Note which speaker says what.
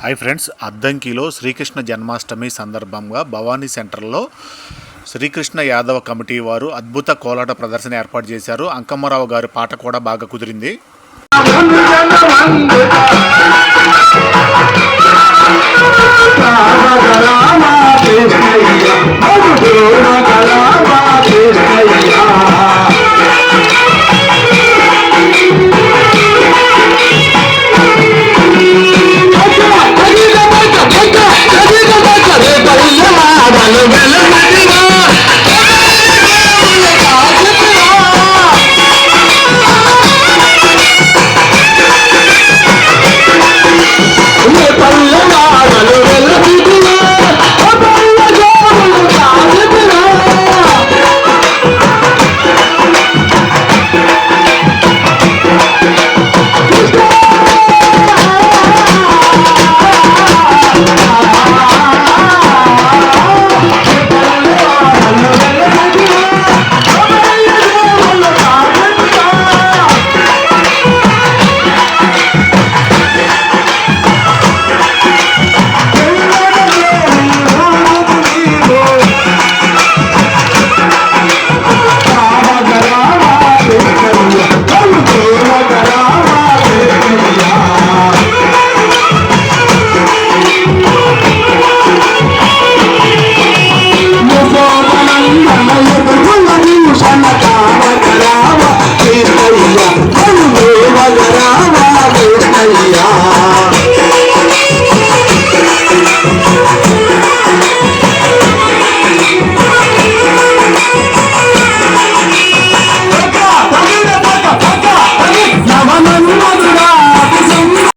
Speaker 1: Hi friends అద్దంకిలో శ్రీకృష్ణ జన్మాష్టమి సందర్భంగా భవానీ సెంటర్లో శ్రీకృష్ణ యాదవ కమిటీ వారు అద్భుత కోలాట ప్రదర్శన ఏర్పాటు చేశారు. అంకమ్మరావు గారి పాట కూడా బాగా కుదిరింది.